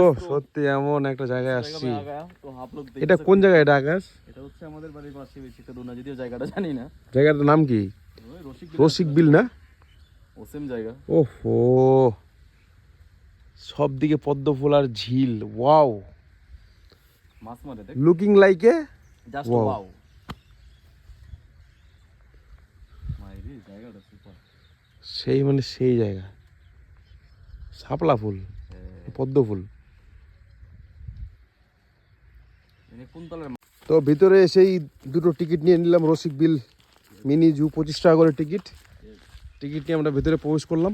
ও সত্যি এমন একটা জায়গায় আসছি। এটা কোন জায়গায় এটা আকাশ? এটা হচ্ছে আমাদের বাড়ির পাশে বেশি তো না যদিও জায়গাটা জানি না। জায়গাটার নাম কি? রসিক বিল না? ওসেম জায়গা। ওহো। সব দিকে পদ্ম ফুল আর ঝিল ওয়াও। মাছ মারে looking like a just wow সেই মানে সেই জায়গা। শাপলা ফুল হ্যাঁ। পদ্ম ফুল। তো ভিতরে এসেই দুটো টিকিট নিয়ে নিলাম রসিক বিল মিনি জু পঁচিশ টাকা করে টিকিট। টিকিট নিয়ে আমরা ভিতরে প্রবেশ করলাম।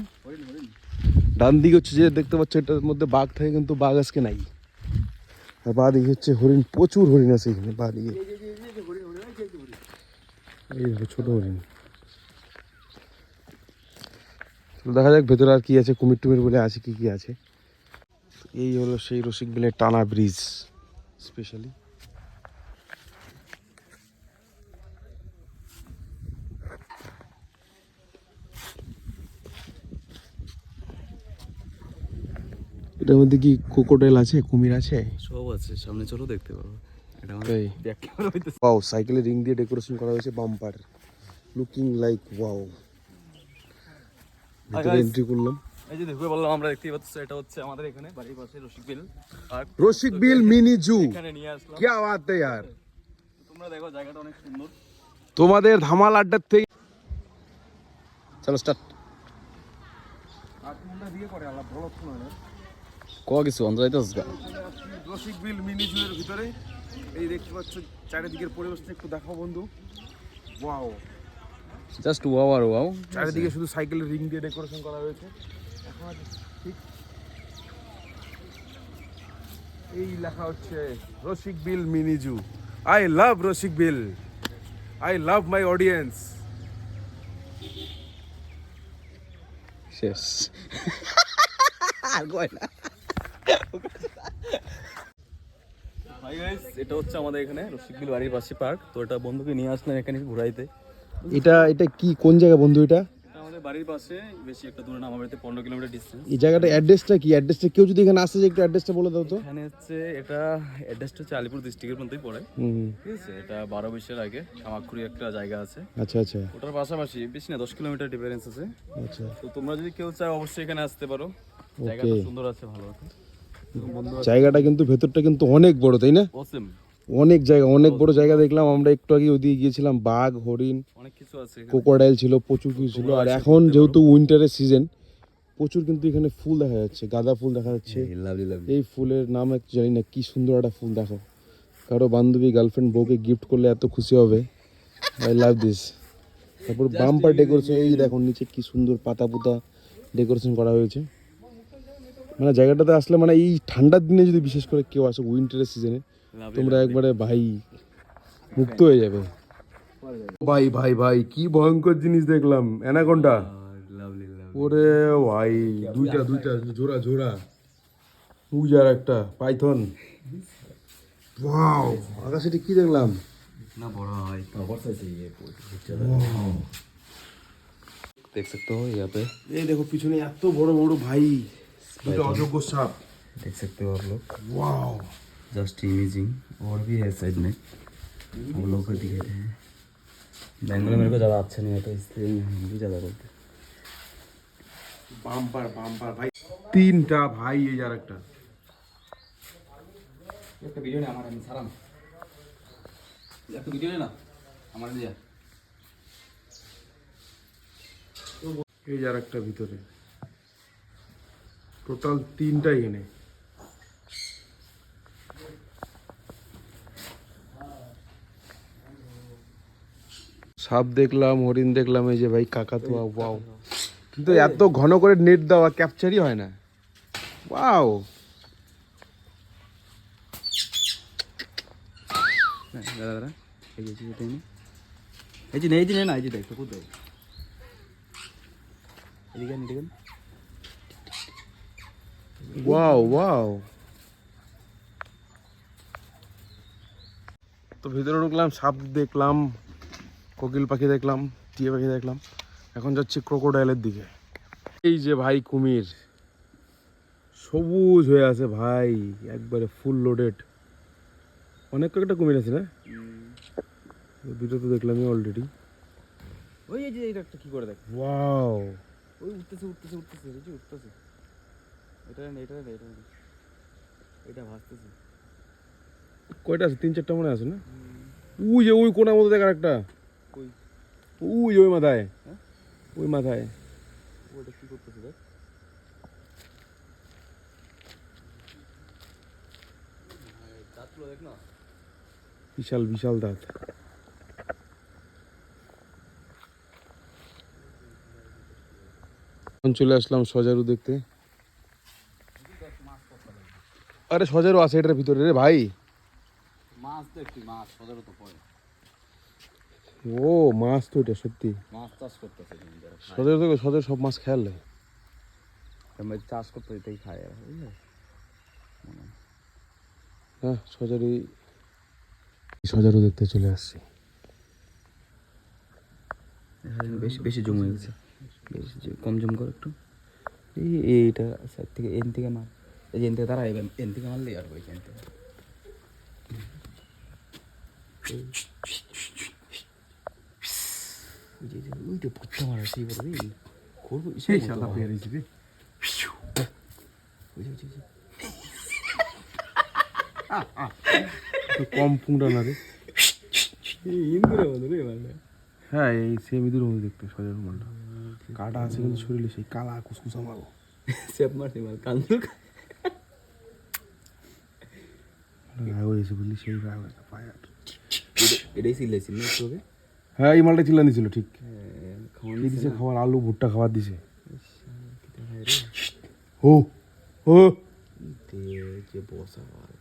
ডান দিকে হচ্ছে যে দেখতে পাচ্ছ এটার মধ্যে বাঘ থাকে কিন্তু বাঘ আজকে নাই। আর বা দিকে হচ্ছে হরিণ প্রচুর হরিণ আছে এখানে বা দিকে এই ছোট হরিণ। দেখা যাক ভেতরে আর কি আছে কুমির টুমির বলে আছে কি কি আছে। এই হলো সেই রসিক বিলের টানা ব্রিজ স্পেশালি এটার মধ্যে কি কোকোডাইল আছে কুমির আছে সব আছে সামনে চলো দেখতে পারবো এটা আমার তাই ব্যাক ক্যামেরা হইতেছে ওয়াও সাইকেলের রিং দিয়ে ডেকোরেশন করা হয়েছে বাম্পার লুকিং লাইক ওয়াও ভিতরে guys. এন্ট্রি করলাম এই যে দেখবে বললাম আমরা দেখতেই পাচ্ছি এটা হচ্ছে আমাদের এখানে বাড়ির পাশে রসিক বিল আর রসিক বিল মিনি জু এখানে নিয়ে আসলাম क्या बात है यार তোমরা দেখো জায়গাটা অনেক সুন্দর তোমাদের ধামাল আড্ডার থেকে চলো স্টার্ট আর তোমরা দিয়ে করে আলাপ বলো না ক কিছু অঞ্চলাইতেছ রসিক বিল মিনি জু এর ভিতরে। এই দেখতে পাচ্ছ চারিদিকের পরিবেশটা একটু দেখাও বন্ধু। ওয়াও। জাস্ট ওয়াও আর ওয়াও। চারিদিকে শুধু সাইকেলের রিং দিয়ে ডেকোরেশন করা হয়েছে। এখন ঠিক এই লেখা হচ্ছে রসিক বিল মিনি জু। আই লাভ রসিক bill I love my audience শেষ। আর কয় না। হাই গাইস এটা হচ্ছে আমাদের এখানে রসিকবিল বাড়ির পাশে পার্ক। তো এটা বন্ধুকে নিয়ে আসলাম এখানে ঘুরাইতে। এটা এটা কি কোন জায়গা বন্ধু এটা? এটা আমাদের বাড়ির পাশে বেশি একটা দূরে না আমার বাড়িতে পনেরো কিলোমিটার ডিস্টেন্স এই জায়গাটা অ্যাড্রেসটা কি? অ্যাড্রেসটা কেউ যদি এখানে আসে যে একটু অ্যাড্রেসটা বলে দাও তো। এখানে হচ্ছে এটা অ্যাড্রেসটা হচ্ছে আলিপুর ডিস্ট্রিক্টের মধ্যেই পড়ে। ঠিক আছে? এটা বারো বৈশের আগে একটা জায়গা আছে। আচ্ছা আচ্ছা। ওটার পাশাপাশি বেশি না দশ কিলোমিটার ডিফারেন্স আছে। আচ্ছা। তো তোমরা যদি কেউ চাও অবশ্যই এখানে আসতে পারো। জায়গাটা সুন্দর আছে ভালো আছে। জায়গাটা কিন্তু ভেতরটা কিন্তু অনেক বড় তাই না? অনেক জায়গা অনেক বড় জায়গা দেখলাম। আমরা একটু আগে ওদিকে গিয়েছিলাম বাঘ হরিণ অনেক কিছু আছে এখানে। কোকোডাইল ছিল প্রচুর কিছু ছিল। আর এখন যেহেতু উইন্টারের সিজন প্রচুর কিন্তু এখানে ফুল দেখা যাচ্ছে গাঁদা ফুল দেখা যাচ্ছে। এই ফুলের নাম একটু জানি না কি সুন্দর একটা ফুল দেখো। কারও বান্ধবী গার্লফ্রেন্ড বউকে গিফট করলে এত খুশি হবে। আই লাভ দিস তারপর বাম্পার ডেকোরেশন এই দেখো নিচে কি সুন্দর পাতা পুতা ডেকোরেশন করা হয়েছে। মানে জায়গাটাতে আসলে মানে এই ঠান্ডার দিনে যদি বিশেষ করে কেউ আসে উইন্টারের সিজনে Lovely, তোমরা একবারে ভাই মুক্ত হয়ে যাবে ভাই ভাই ভাই কি ভয়ঙ্কর জিনিস দেখলাম অ্যানাকোন্ডা লাভলি লাভলি ওরে ভাই দুইটা দুইটা জোড়া জোড়া উজার একটা পাইথন ওয়াও আকাশে এটা কি দেখলাম না বড় হয় देख सकते हो यहाँ पे এই দেখো পিছনে এত বড় বড় ভাই দুটো অযোগ্য সাপ देख सकते हो आप लोग ওয়াও जस्ट इमेजिंग और भी है साइड में हम लोग को दिखे रहे हैं बैंगलोर मेरे को ज़्यादा अच्छा नहीं आता इसलिए मैं हिंदी ज़्यादा बोलते বাম্পার বাম্পার ভাই তিনটা ভাই এই আর একটা একটা ভিডিও নেই আমার আমি সারাম একটা ভিডিও না আমার দিয়া এই আর একটা ভিতরে টোটাল তিনটাই এনে সাপ দেখলাম হরিণ দেখলাম এই যে ভাই কাকাতুয়া ওয়াও কিন্তু এত ঘন করে নেট দেওয়া ক্যাপচারই হয় না। ওয়াও দাদা দাদা এই যে এই যে এই যে এই না এই যে দেখ তো কোথায় এদিকে। ওয়াও ওয়াও তো ভিতরে ঢুকলাম সাপ দেখলাম কোকিল পাখি দেখলাম টিয়া পাখি দেখলাম। এখন যাচ্ছি ক্রোকোডাইলের দিকে। এই যে ভাই কুমির সবুজ হয়ে আছে ভাই একবারে ফুল লোডেড অনেক কয়েকটা কুমির আছে না? দুটো তো দেখলামই অলরেডি ওই এই যে এইটা একটা কি করে দেখ? ওয়াও ওই উঠতেছে উঠতেছে উঠতেছে উঠতেছে। এটা এটা এটা এটা ভাসতেছে। কয়টা আছে? তিন চারটা মনে আছে না? ওই যে ওই কোনার মধ্যে দেখার একটা? ওই ওই মাথায়। হ্যাঁ? ওই মাথায়। ওটা কি করতেছে দেখ। দাঁতগুলো দেখ না বিশাল বিশাল দাঁত। চলে আসলাম সজারু দেখতে। আরে সজারু আছে এটার ভিতরে রে ভাই। মাছ তো একটি মাছ সদর তো পড়ে। ও মাছ তো এটা সত্যি। মাছ চাষ করতেছে সজারু তো সজারু সব মাছ খেয়াল নেই। আমরা চাষ করতে এটাই খায় এরা বুঝলে? হ্যাঁ। সজারু সজারও দেখতে চলে আসছি। বেশি বেশি জমে গেছে বেশি কম জম কর একটু। এই এইটা সাইড থেকে এন থেকে মার এই যে এন থেকে দাঁড়ায় এবার এন থেকে মারলেই আর এখান থেকে ওই যে ভুট্টা মারা সেই বড় রে করব সেই শালা পেয়ে রয়েছে রে কম পুংটা না রে ইন্দ্রের মতো রে মানে হ্যাঁ এই সেম ইঁদুর মধ্যে দেখতে সজারু মালটা কাটা আছে কিন্তু শরীরে সেই কালা কুসকুসা মাল সেপ মারতে মার কান্দুক রাগ হয়েছে বুঝলি সেই রাগ হয়েছে ফায়ার এটাই না হ্যাঁ এই মালটা চিল্লা দিছিল ঠিক। খাওয়ান দিছে খাবার আলু ভুট্টা খাবার দিছে। ও ও। দে যে বসা আর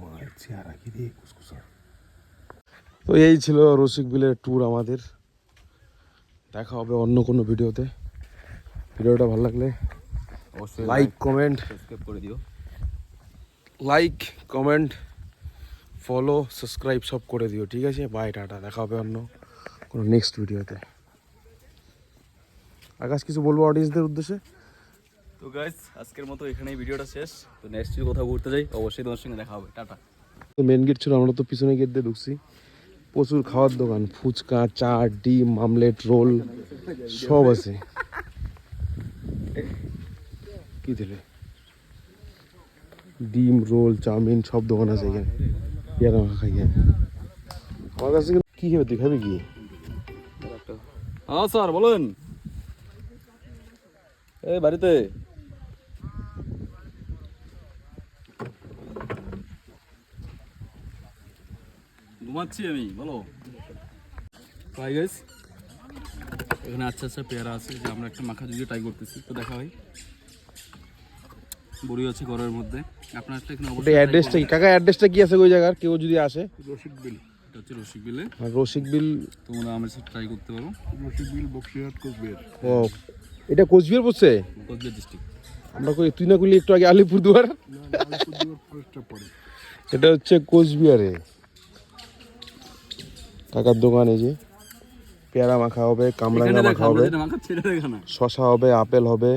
মার চেহারা কি রে কুসকুসা তো এই ছিল রসিক বিলের ট্যুর আমাদের। দেখা হবে অন্য কোনো ভিডিওতে। ভিডিওটা ভালো লাগলে অবশ্যই লাইক কমেন্ট সাবস্ক্রাইব করে দিও। লাইক কমেন্ট ফলো সাবস্ক্রাইব সব করে দিও ঠিক আছে? বাই টাটা দেখা হবে অন্য কোনো নেক্সট ভিডিওতে আকাশ কিছু বলব অডিয়েন্সদের উদ্দেশ্যে? তো গাইস আজকের মতো এখানেই ভিডিওটা শেষ। তো নেক্সট যদি কোথাও ঘুরতে যাই অবশ্যই তোমার সঙ্গে দেখা হবে। টাটা। মেন গেট ছিল আমরা তো পিছনে গেট দিয়ে ঢুকছি। প্রচুর খাওয়ার দোকান ফুচকা চা ডিম আমলেট রোল সব আছে। কি দিলে? ডিম, রোল, চাউমিন, সব দোকান আছে এখানে। পেয়ারা মাখা খাইয়ে। আমার কাছে কি খাবে তুই খাবি কি? হ্যাঁ স্যার, বলুন। এই বাড়িতে। ঘুমাচ্ছি আমি, বলো। ট্রাই গাইস এখানে আচ্ছা আচ্ছা পেয়ারা আছে, যে আমরা একটা মাখা যদি ট্রাই করতেছি, তো দেখা হয়। বড়ি আছে ঘরের মধ্যে। আপনার একটা এখানে অবশ্যই অ্যাড্রেসটা কি? কাকা অ্যাড্রেসটা কি আছে ওই জায়গার? কেউ যদি আসে। রসিক বিল। এটা হচ্ছে রসিক বিলে। আর বিল। তোমরা আমার সাথে ট্রাই করতে পারো। ও এটা কোচবিহার পড়ছে? কোচবিহার ডিস্ট্রিক্ট আমরা কই তুই না করলি একটু আগে আলিপুরদুয়ার? এটা হচ্ছে কোচবিহারে। কাকার দোকান এই যে। পেয়ারা মাখা হবে কামরাঙ্গা মাখা হবে শশা হবে আপেল হবে।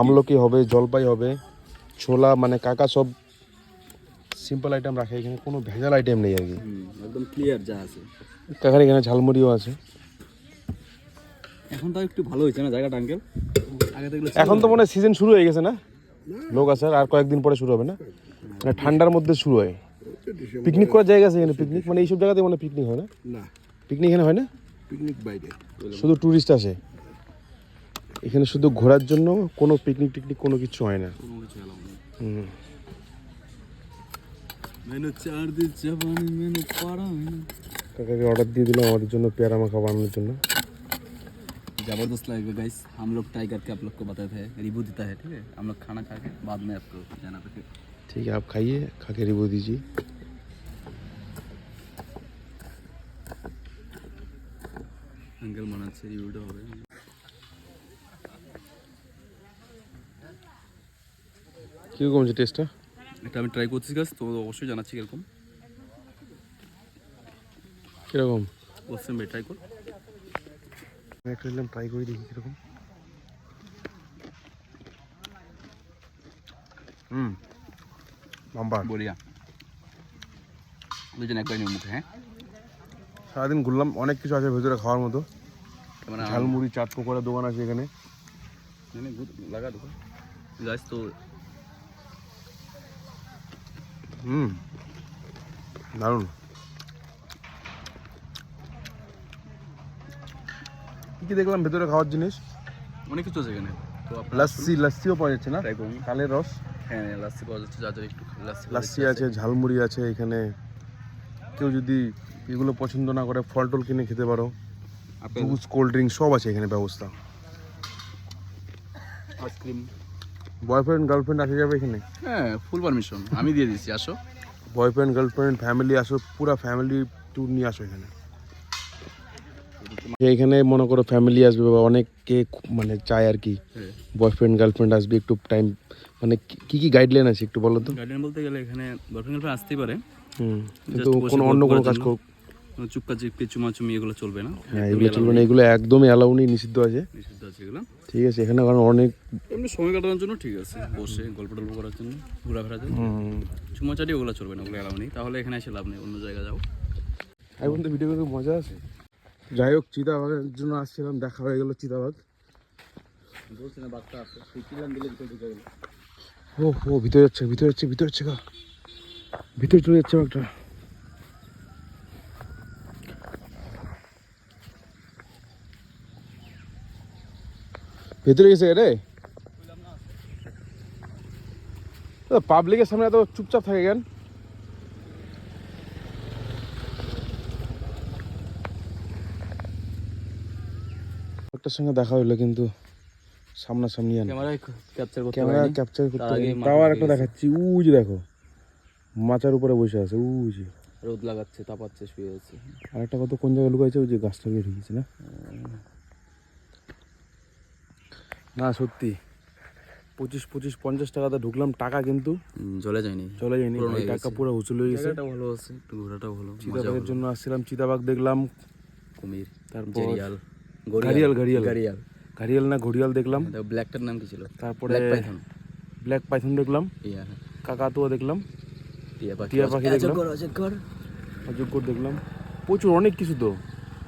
আমলকি হবে জলপাই হবে ছোলা মানে কাকা সব সিম্পল আইটেম রাখে এখানে কোনো ভেজাল আইটেম নেই আর কি। একদম ক্লিয়ার যা আছে। কাকার এখানে ঝালমুড়িও আছে। এখন তাও একটু ভালো হয়েছে না জায়গাটা আঙ্কেল তো এখন তো মনে হয় সিজন শুরু হয়ে গেছে না? লোক আছে আর কয়েকদিন পরে শুরু হবে না? মানে ঠান্ডার মধ্যে শুরু হয়। পিকনিক করার জায়গা আছে এখানে পিকনিক মানে এইসব জায়গাতে মানে পিকনিক হয় না? না। পিকনিক এখানে হয় না? পিকনিক বাইরে। শুধু টুরিস্ট আসে। এখানে শুধু ঘোরার জন্য কোনো পিকনিক টিকনিক কোনো কিছু হয় না কোনো কিছু এলাও নেই হুম। মেনু চার দিন জাপানি মেনু পাড়া মেনু কাকাকে অর্ডার দিয়ে দিলাম আমাদের জন্য পেয়ারা মাখা বানানোর জন্য जबरदस्त लगेगा गाइस हम लोग ट्राई करके आप लोग को बताते हैं रिव्यू देता है ठीक है हम लोग खाना खा के बाद में आपको जाना पे ठीक है आप खाइए खा के रिव्यू दीजिए अंकल বানাচ্ছে রিভিউটা হবে কীরকম হচ্ছে টেস্টটা এটা আমি ট্রাই করছি গাছ তো অবশ্যই জানাচ্ছি কীরকম। কীরকম? অবশ্যই আমি ট্রাই কর। একটা নিলাম ট্রাই করে দেখি কীরকম। হুম। বাম্বার। বলিয়া দুজন একবার নিয়ে মুখে হ্যাঁ? সারাদিন ঘুরলাম অনেক কিছু আছে ভেতরে খাওয়ার মতো। ঝালমুড়ি চাট পকোড়া দোকান আছে এখানে। লাগা দোকান। গাছ তো হুম দারুণ। কি কি দেখলাম ভেতরে খাওয়ার জিনিস? অনেক কিছু আছে এখানে। তো লাস্সি লাস্সিও পাওয়া যাচ্ছে না? কালের রস? হ্যাঁ লাস্সি পাওয়া যাচ্ছে যাদের একটু লাস্সি লাস্সি আছে ঝালমুড়ি আছে এখানে। কেউ যদি এগুলো পছন্দ না করে ফল টল কিনে খেতে পারো। জুস কোল্ড ড্রিঙ্ক সব আছে এখানে ব্যবস্থা। আইসক্রিম বয়ফ্রেন্ড গার্লফ্রেন্ড আসা যাবে এখানে? হ্যাঁ ফুল পারমিশন আমি দিয়ে দিচ্ছি আসো। বয়ফ্রেন্ড গার্লফ্রেন্ড ফ্যামিলি আসো পুরো ফ্যামিলি ট্যুর নিয়ে আসো এখানে। এখানে মনে করো ফ্যামিলি আসবে বা অনেককে মানে চায় আর কি হ্যাঁ। বয়ফ্রেন্ড গার্লফ্রেন্ড আসবে একটু টাইম মানে কি- কি গাইডলাইন আছে একটু বলো তো? গার্ডেন বলতে গেলে এখানে বয়ফ্রেন্ড গার্লফ্রেন্ড আসতেই পারে। হুম কিন্তু কোনো অন্য কোনো কাজ চুপকা চিপকি চুমাচুমি এগুলো চলবে না। হ্যাঁ এগুলো চলবে না। এগুলো একদমই অ্যালাউ নেই নিষিদ্ধ আছে। নিষিদ্ধ আছে এগুলো। ঠিক আছে এখানে কারণ অনেক এমনি সময় কাটানোর জন্য ঠিক আছে। বসে গল্প টল্প করার জন্য ঘোরাফেরার জন্য। চুমাচাটি ওগুলো চলবে না ওগুলো এলাও নেই। তাহলে এখানে এসে লাভ নেই অন্য জায়গায় যাও এখন তো ভিডিও করতে মজা আছে। যাই হোক চিতাবাগের জন্য আসছিলাম দেখা হয়ে গেল চিতাবাগ বলছি না বাচ্চা আছে। দিলে ভিতরে ঢুকে গেল? ও ও ভিতরে যাচ্ছে ভিতরে যাচ্ছে ভিতরে যাচ্ছে গা। ভিতরে চলে যাচ্ছে একটা ভেতরে গেছে রে। পাবলিকের সামনে এত চুপচাপ থাকে কেন? একটার সঙ্গে দেখা হইল কিন্তু সামনাসামনি আর ক্যাপচার করতে ক্যামেরা ক্যাপচার করতে তাও আর একটা দেখাচ্ছি। যে দেখো মাচার উপরে বসে আছে যে। রোদ লাগাচ্ছে তাপাচ্ছে শুয়ে আছে। আর একটা কত কোন জায়গায় লুকাইছে? ওই যে গাছটা গিয়ে ঢুকেছে না? না সত্যি। পঁচিশ পঁচিশ পঞ্চাশ টাকাতে ঢুকলাম টাকা কিন্তু জলে যায়নি। চলে যায়নি। টাকা পুরো উঁচু হয়ে গেছে। ভালো আছে একটু ঘোরাটাও ভালো মজা চিতাবাগের জন্য আসছিলাম চিতাবাগ দেখলাম। কুমির তারপর জেরিয়াল ঘারিয়াল, ঘারিয়াল। ঘারিয়াল ঘারিয়াল না ঘড়িয়াল দেখলাম। ব্ল্যাকটার নাম কি ছিল? তারপরে ব্ল্যাক পাইথন দেখলাম। কাকাতুয়া দেখলাম। টিয়া পাখি। দেখলাম। দেখলাম। প্রচুর অনেক কিছু তো।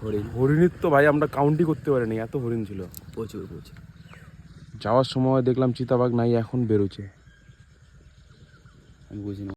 হরিণ। হরিণের তো ভাই আমরা কাউন্টই করতে পারিনি এত হরিণ ছিল। প্রচুর প্রচুর। যাওয়ার সময় দেখলাম চিতাবাঘ নাই এখন বেরোচ্ছে। আমি বুঝি না